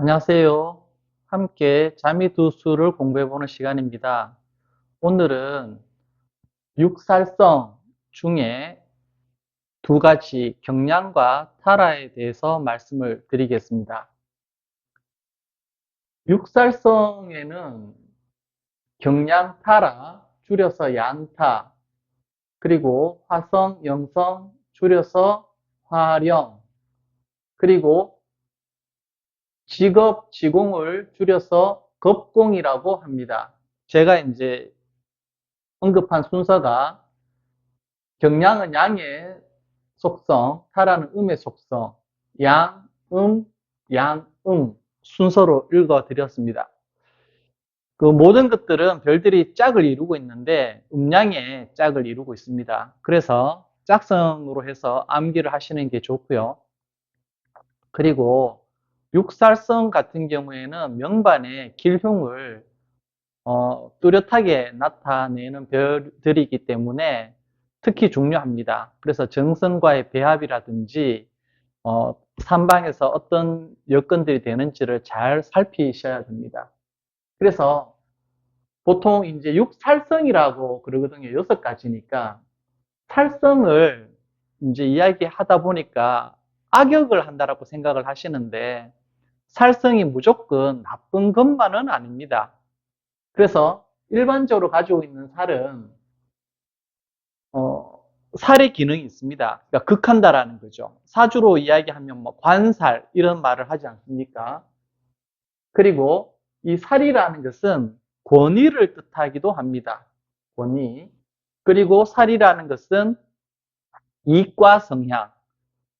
안녕하세요. 함께 자미 두수를 공부해보는 시간입니다. 오늘은 육살성 중에 두 가지 경량과 타라에 대해서 말씀을 드리겠습니다. 육살성에는 경량, 타라, 줄여서 양타, 그리고 화성, 영성, 줄여서 화령, 그리고 직업, 지공을 줄여서 겁공이라고 합니다. 제가 이제 언급한 순서가 경량은 양의 속성, 타라는 음의 속성, 양, 음, 양, 음 순서로 읽어드렸습니다. 그 모든 것들은 별들이 짝을 이루고 있는데 음양의 짝을 이루고 있습니다. 그래서 짝성으로 해서 암기를 하시는 게 좋고요. 그리고 육살성 같은 경우에는 명반의 길흉을 어, 뚜렷하게 나타내는 별들이기 때문에 특히 중요합니다. 그래서 정성과의 배합이라든지 어, 삼방에서 어떤 여건들이 되는지를 잘 살피셔야 됩니다. 그래서 보통 이제 육살성이라고 그러거든요. 여섯 가지니까 살성을 이제 이야기하다 보니까 악역을 한다라고 생각을 하시는데 살성이 무조건 나쁜 것만은 아닙니다. 그래서 일반적으로 가지고 있는 살은 어, 살의 기능이 있습니다. 그러니까 극한다라는 거죠. 사주로 이야기하면 뭐 관살 이런 말을 하지 않습니까? 그리고 이 살이라는 것은 권위를 뜻하기도 합니다. 권위. 그리고 살이라는 것은 이과 성향.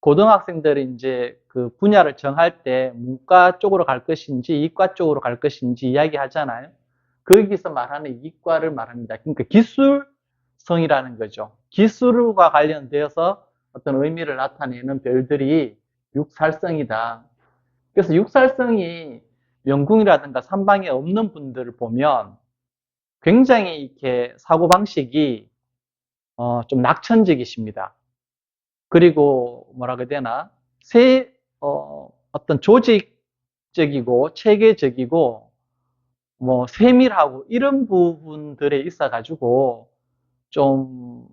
고등학생들이 이제 그 분야를 정할 때 문과 쪽으로 갈 것인지 이과 쪽으로 갈 것인지 이야기하잖아요. 거기서 말하는 이과를 말합니다. 그러니까 기술성이라는 거죠. 기술과 관련되어서 어떤 의미를 나타내는 별들이 육살성이다. 그래서 육살성이 명궁이라든가 삼방에 없는 분들을 보면 굉장히 이렇게 사고방식이 어, 좀 낙천적이십니다. 그리고 뭐라 그래야 되나 세 어, 어떤 조직적이고 체계적이고 뭐 세밀하고 이런 부분들에 있어 가지고 좀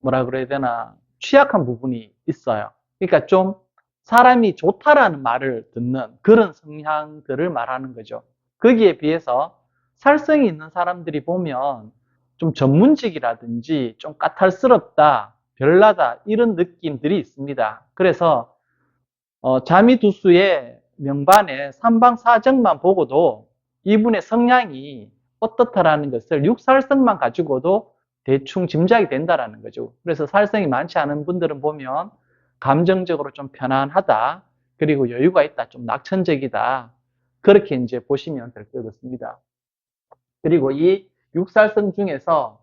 뭐라 그래야 되나 취약한 부분이 있어요. 그러니까 좀 사람이 좋다라는 말을 듣는 그런 성향들을 말하는 거죠. 거기에 비해서 살성이 있는 사람들이 보면 좀 전문직이라든지 좀 까탈스럽다, 별나다 이런 느낌들이 있습니다. 그래서 어, 자미두수의 명반의 삼방사정만 보고도 이분의 성향이 어떻다라는 것을 육살성만 가지고도 대충 짐작이 된다라는 거죠. 그래서 살성이 많지 않은 분들은 보면 감정적으로 좀 편안하다. 그리고 여유가 있다. 좀 낙천적이다. 그렇게 이제 보시면 될 것 같습니다. 그리고 이 육살성 중에서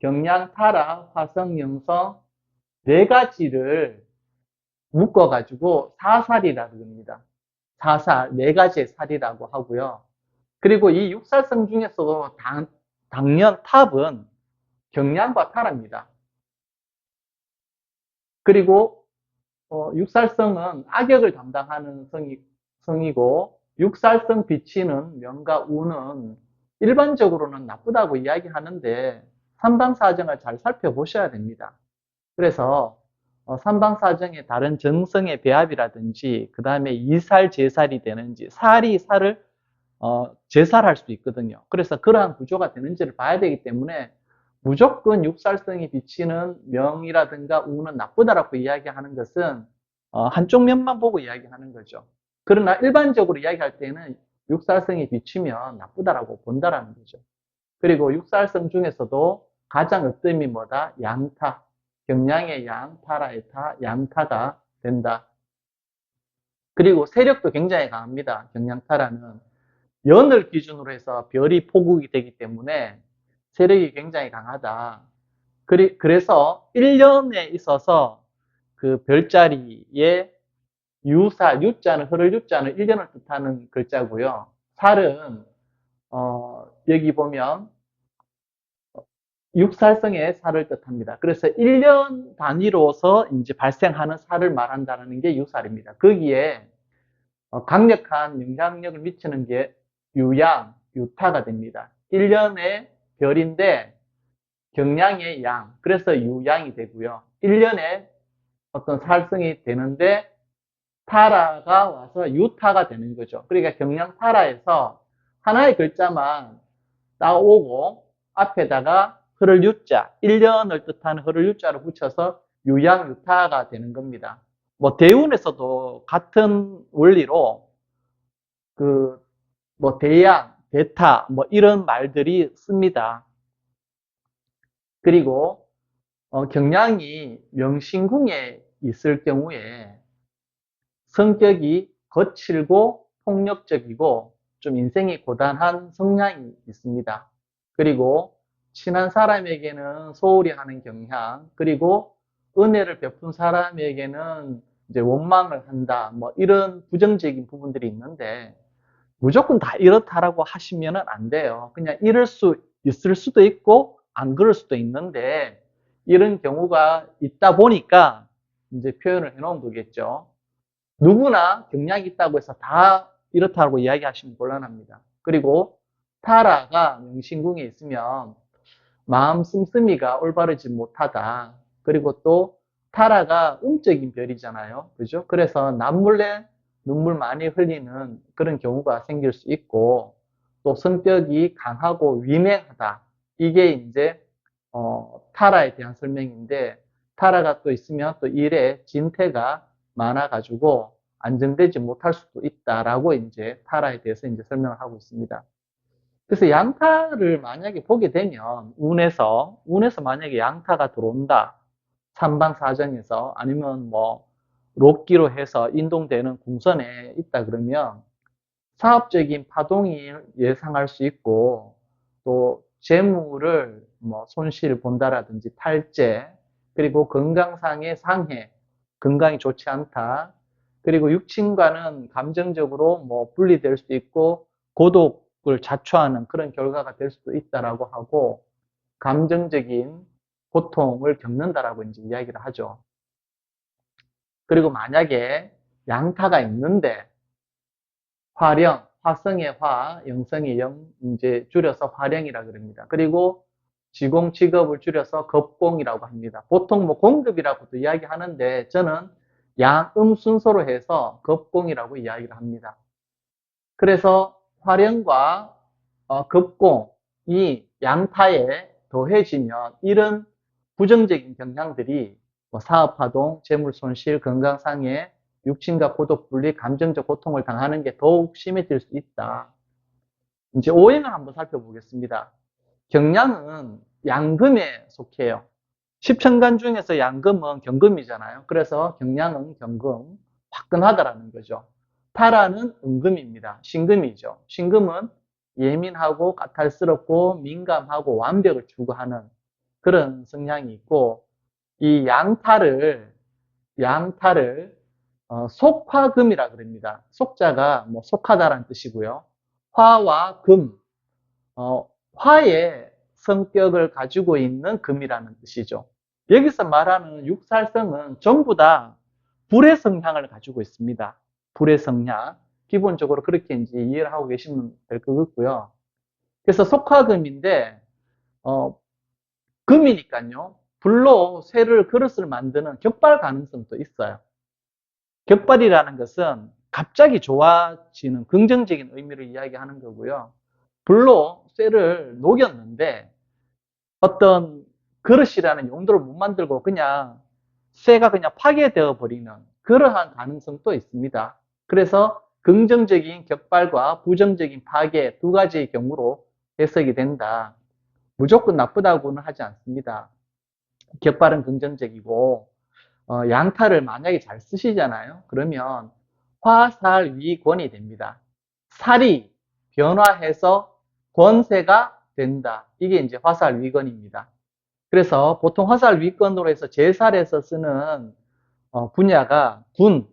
경량, 타라, 화성, 영성 네 가지를 묶어가지고 사살이라고 합니다. 사살, 네 가지의 살이라고 하고요. 그리고 이 육살성 중에서도 당, 당연 탑은 경량과 타라입니다. 그리고 어, 육살성은 악역을 담당하는 성이, 성이고 육살성 비치는 명과 우는 일반적으로는 나쁘다고 이야기하는데 삼방사정을 잘 살펴보셔야 됩니다. 그래서 어, 삼방사정의 다른 정성의 배합이라든지 그 다음에 이살 제살이 되는지 살이 살을 어, 제살할 수도 있거든요. 그래서 그러한 구조가 되는지를 봐야 되기 때문에 무조건 육살성이 비치는 명이라든가 우는 나쁘다라고 이야기하는 것은 어, 한쪽 면만 보고 이야기하는 거죠. 그러나 일반적으로 이야기할 때는 육살성이 비치면 나쁘다라고 본다라는 거죠. 그리고 육살성 중에서도 가장 으뜸이 뭐다? 양타. 경량의 양, 타라의 타, 양타가 된다. 그리고 세력도 굉장히 강합니다. 경량타라는. 연을 기준으로 해서 별이 포국이 되기 때문에 세력이 굉장히 강하다. 그래서 1년에 있어서 그 별자리에 유사, 유자는, 흐를 유자는 1년을 뜻하는 글자고요. 살은, 어, 여기 보면 육살성의 살을 뜻합니다. 그래서 1년 단위로서 이제 발생하는 살을 말한다는 게 육살입니다. 거기에 어, 강력한 영향력을 미치는 게 유양, 유타가 됩니다. 1년의 별인데 경량의 양, 그래서 유양이 되고요. 1년에 어떤 살성이 되는데 타라가 와서 유타가 되는 거죠. 그러니까 경량 타라에서 하나의 글자만 따오고 앞에다가 흐를 유자, 1년을 뜻하는 흐를 유자를 붙여서 유양 유타가 되는 겁니다. 뭐 대운에서도 같은 원리로 그 뭐 대양, 대타 뭐 이런 말들이 씁니다. 그리고 어, 경량이 명신궁에 있을 경우에 성격이 거칠고 폭력적이고 좀 인생이 고단한 성향이 있습니다. 그리고 친한 사람에게는 소홀히 하는 경향, 그리고 은혜를 베푼 사람에게는 이제 원망을 한다, 뭐 이런 부정적인 부분들이 있는데 무조건 다 이렇다라고 하시면 안 돼요. 그냥 이럴 수 있을 수도 있고 안 그럴 수도 있는데 이런 경우가 있다 보니까 이제 표현을 해놓은 거겠죠. 누구나 경량이 있다고 해서 다 이렇다고 이야기하시면 곤란합니다. 그리고 타라가 명신궁에 있으면 마음 씀씀이가 올바르지 못하다. 그리고 또 타라가 음적인 별이잖아요. 그죠? 그래서 남몰래 눈물 많이 흘리는 그런 경우가 생길 수 있고 또 성격이 강하고 위맹하다. 이게 이제 어, 타라에 대한 설명인데 타라가 또 있으면 또 일에 진태가 많아가지고 안정되지 못할 수도 있다라고 이제 타라에 대해서 이제 설명을 하고 있습니다. 그래서 양타를 만약에 보게 되면 운에서 운에서 만약에 양타가 들어온다. 삼방사정에서 아니면 뭐 록기로 해서 인동되는 궁선에 있다 그러면 사업적인 파동이 예상할 수 있고 또 재물을 뭐 손실 본다라든지 탈재 그리고 건강상의 상해 건강이 좋지 않다. 그리고 육친과는 감정적으로 뭐 분리될 수도 있고 고독 을 자초하는 그런 결과가 될 수도 있다라고 하고 감정적인 고통을 겪는다라고 이제 이야기를 하죠. 그리고 만약에 양타가 있는데 화령, 화성의 화, 영성의 영, 이제 줄여서 화령이라 그럽니다. 그리고 지공 직업을 줄여서 겁공이라고 합니다. 보통 뭐 공급이라고도 이야기하는데 저는 양음 순서로 해서 겁공이라고 이야기를 합니다. 그래서 화령과 어, 겁공이 양타에 더해지면 이런 부정적인 경향들이 뭐 사업파동, 재물손실, 건강상해, 육친과 고독 분리, 감정적 고통을 당하는 게 더욱 심해질 수 있다. 이제 오행을 한번 살펴보겠습니다. 경량은 양금에 속해요. 십천간 중에서 양금은 경금이잖아요. 그래서 경량은 경금, 화끈하다라는 거죠. 타라는 은금입니다. 신금이죠. 신금은 예민하고 까탈스럽고 민감하고 완벽을 추구하는 그런 성향이 있고 이 양타를 양타를 어, 속화금이라 그럽니다. 속자가 뭐 속하다라는 뜻이고요. 화와 금, 어, 화의 성격을 가지고 있는 금이라는 뜻이죠. 여기서 말하는 육살성은 전부 다 불의 성향을 가지고 있습니다. 불의 성향. 기본적으로 그렇게 이제 이해를 하고 계시면 될 것 같고요. 그래서 속화금인데, 어, 금이니까요. 불로 쇠를 그릇을 만드는 격발 가능성도 있어요. 격발이라는 것은 갑자기 좋아지는 긍정적인 의미를 이야기하는 거고요. 불로 쇠를 녹였는데 어떤 그릇이라는 용도를 못 만들고 그냥 쇠가 그냥 파괴되어 버리는 그러한 가능성도 있습니다. 그래서 긍정적인 격발과 부정적인 파괴 두 가지의 경우로 해석이 된다. 무조건 나쁘다고는 하지 않습니다. 격발은 긍정적이고 어, 양타를 만약에 잘 쓰시잖아요. 그러면 화살위권이 됩니다. 살이 변화해서 권세가 된다. 이게 이제 화살위권입니다. 그래서 보통 화살위권으로 해서 제살에서 쓰는 어, 분야가 군,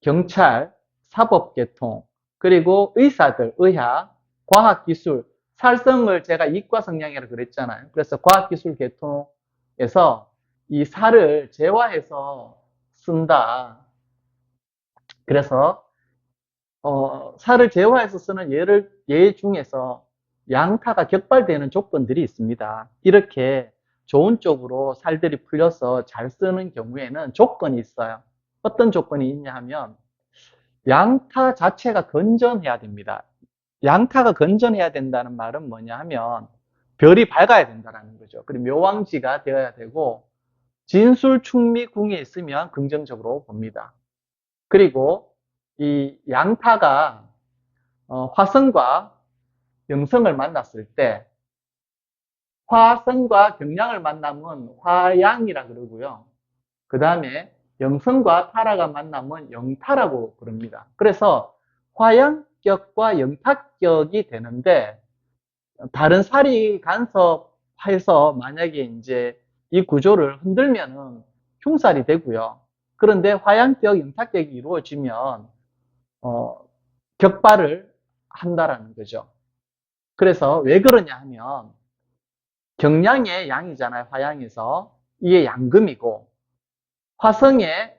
경찰, 사법계통, 그리고 의사들, 의학, 과학기술, 살성을 제가 이과 성향이라고 그랬잖아요. 그래서 과학기술 계통에서 이 살을 재화해서 쓴다. 그래서 어, 살을 제어해서 쓰는 예를, 예 중에서 양타가 격발되는 조건들이 있습니다. 이렇게 좋은 쪽으로 살들이 풀려서 잘 쓰는 경우에는 조건이 있어요. 어떤 조건이 있냐 하면 양타 자체가 건전해야 됩니다. 양타가 건전해야 된다는 말은 뭐냐 하면 별이 밝아야 된다는 거죠. 그리고 묘왕지가 되어야 되고 진술 충미 궁에 있으면 긍정적으로 봅니다. 그리고 이 양타가 어, 화성과 영성을 만났을 때 화성과 경량을 만나면 화양이라 그러고요. 그 다음에 영성과 타라가 만나면 영타라고 그럽니다. 그래서 화양격과 영타격이 되는데 다른 살이 간섭해서 만약에 이제 이 구조를 흔들면은 흉살이 되고요. 그런데 화양격, 영타격이 이루어지면 어, 격발을 한다라는 거죠. 그래서 왜 그러냐 하면 경량의 양이잖아요. 화양에서 이게 양금이고 화성의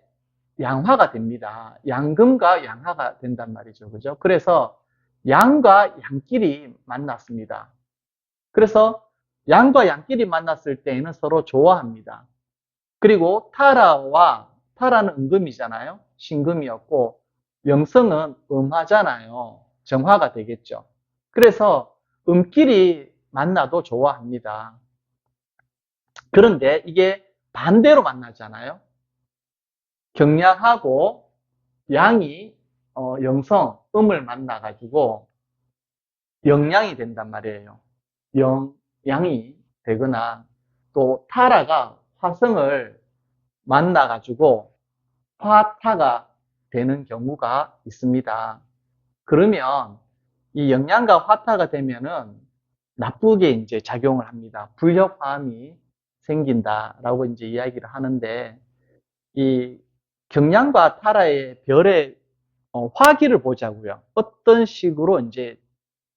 양화가 됩니다. 양금과 양화가 된단 말이죠. 그죠? 그래서 양과 양끼리 만났습니다. 그래서 양과 양끼리 만났을 때에는 서로 좋아합니다. 그리고 타라와 타라는 은금이잖아요. 신금이었고 영성은 음화잖아요. 정화가 되겠죠. 그래서 음끼리 만나도 좋아합니다. 그런데 이게 반대로 만나잖아요. 경량하고 양이 어, 영성, 음을 만나가지고 영양이 된단 말이에요. 영, 양이 되거나 또 타라가 화성을 만나가지고 화타가 되는 경우가 있습니다. 그러면 이 영양과 화타가 되면은 나쁘게 이제 작용을 합니다. 불협화음이 생긴다라고 이제 이야기를 하는데 이 경량과 타라의 별의 어, 화기를 보자고요. 어떤 식으로 이제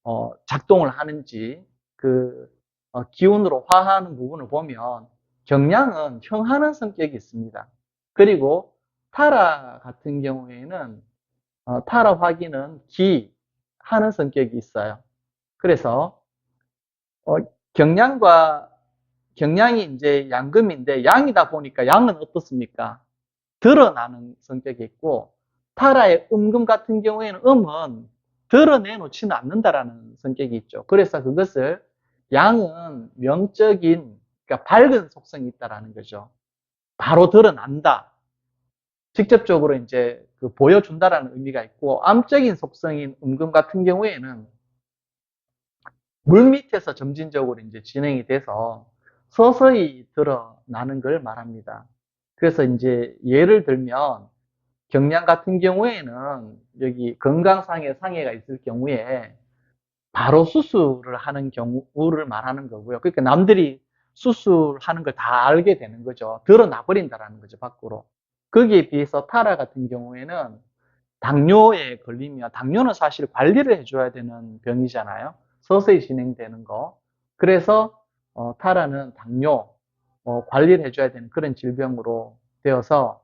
어, 작동을 하는지 그 어, 기운으로 화하는 부분을 보면 경량은 형하는 성격이 있습니다. 그리고 타라 같은 경우에는 어, 타라 화기는 기 하는 성격이 있어요. 그래서 어, 경량과 경량이 이제 양금인데 양이다 보니까 양은 어떻습니까? 드러나는 성격이 있고 타라의 음금 같은 경우에는 음은 드러내놓지는 않는다라는 성격이 있죠. 그래서 그것을 양은 명적인 그러니까 밝은 속성이 있다라는 거죠. 바로 드러난다. 직접적으로 이제 그 보여준다라는 의미가 있고 암적인 속성인 음금 같은 경우에는 물 밑에서 점진적으로 이제 진행이 돼서 서서히 드러나는 걸 말합니다. 그래서 이제 예를 들면 경량 같은 경우에는 여기 건강상의 상해가 있을 경우에 바로 수술을 하는 경우를 말하는 거고요. 그러니까 남들이 수술하는 걸 다 알게 되는 거죠. 드러나 버린다라는 거죠, 밖으로. 거기에 비해서 타라 같은 경우에는 당뇨에 걸리면 당뇨는 사실 관리를 해줘야 되는 병이잖아요. 서서히 진행되는 거. 그래서 어, 타라는 당뇨 어, 관리를 해줘야 되는 그런 질병으로 되어서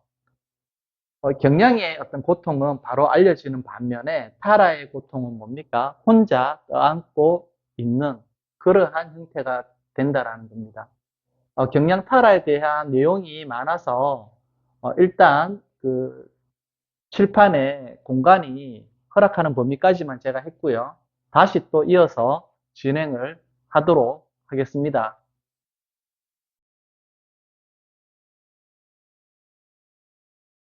어, 경량의 어떤 고통은 바로 알려지는 반면에 타라의 고통은 뭡니까? 혼자 떠안고 있는 그러한 형태가 된다라는 겁니다. 어, 경량 타라에 대한 내용이 많아서 어, 일단 그 칠판에 공간이 허락하는 범위까지만 제가 했고요. 다시 또 이어서 진행을 하도록 하겠습니다.